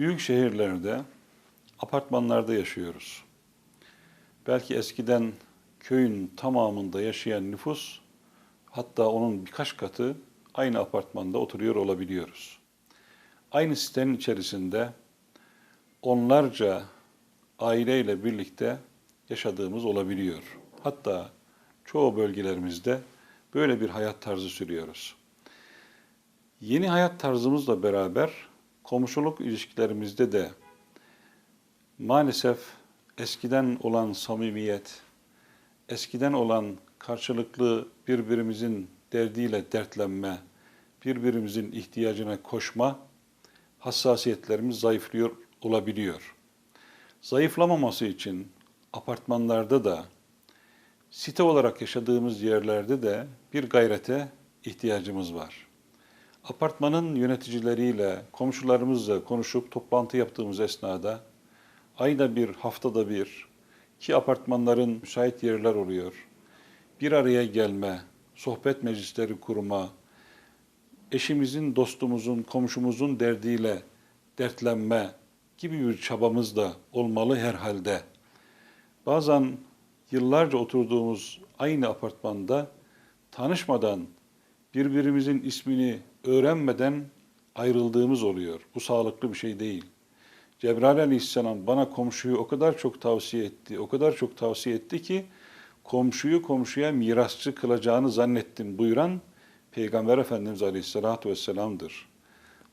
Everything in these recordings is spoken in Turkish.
Büyük şehirlerde, apartmanlarda yaşıyoruz. Belki eskiden köyün tamamında yaşayan nüfus, hatta onun birkaç katı aynı apartmanda oturuyor olabiliyoruz. Aynı sitenin içerisinde onlarca aileyle birlikte yaşadığımız olabiliyor. Hatta çoğu bölgelerimizde böyle bir hayat tarzı sürüyoruz. Yeni hayat tarzımızla beraber komşuluk ilişkilerimizde de maalesef eskiden olan samimiyet, eskiden olan karşılıklı birbirimizin derdiyle dertlenme, birbirimizin ihtiyacına koşma hassasiyetlerimiz zayıflıyor olabiliyor. Zayıflamaması için apartmanlarda da site olarak yaşadığımız yerlerde de bir gayrete ihtiyacımız var. Apartmanın yöneticileriyle, komşularımızla konuşup toplantı yaptığımız esnada ayda bir, haftada bir ki apartmanların müsait yerler oluyor. Bir araya gelme, sohbet meclisleri kurma, eşimizin, dostumuzun, komşumuzun derdiyle dertlenme gibi bir çabamız da olmalı herhalde. Bazen yıllarca oturduğumuz aynı apartmanda tanışmadan, birbirimizin ismini öğrenmeden ayrıldığımız oluyor. Bu sağlıklı bir şey değil. Cebrail aleyhisselam bana komşuyu o kadar çok tavsiye etti, o kadar çok tavsiye etti ki komşuyu komşuya mirasçı kılacağını zannettim buyuran Peygamber Efendimiz aleyhissalatu vesselam'dır.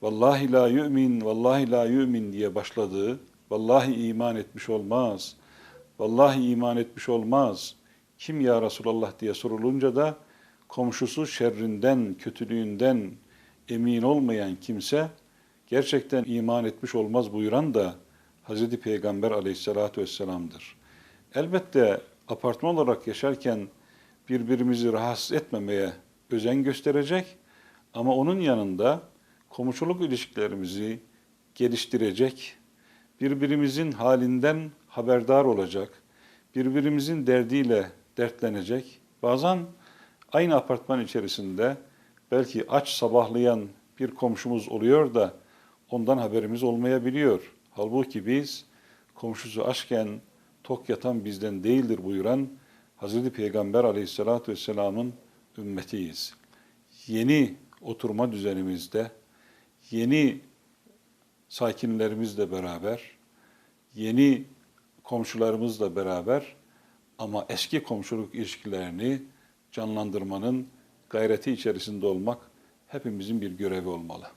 Vallahi la yu'min, vallahi la yu'min diye başladığı, vallahi iman etmiş olmaz, vallahi iman etmiş olmaz. Kim ya Resulallah diye sorulunca da komşusu şerrinden, kötülüğünden emin olmayan kimse gerçekten iman etmiş olmaz buyuran da Hazreti Peygamber aleyhissalatu vesselam'dır. Elbette apartman olarak yaşarken birbirimizi rahatsız etmemeye özen gösterecek ama onun yanında komşuluk ilişkilerimizi geliştirecek, birbirimizin halinden haberdar olacak, birbirimizin derdiyle dertlenecek. Bazen aynı apartman içerisinde belki aç sabahlayan bir komşumuz oluyor da ondan haberimiz olmayabiliyor. Halbuki biz komşusu açken tok yatan bizden değildir buyuran Hazreti Peygamber aleyhissalatü vesselamın ümmetiyiz. Yeni oturma düzenimizde, yeni sakinlerimizle beraber, yeni komşularımızla beraber ama eski komşuluk ilişkilerini canlandırmanın gayreti içerisinde olmak hepimizin bir görevi olmalı.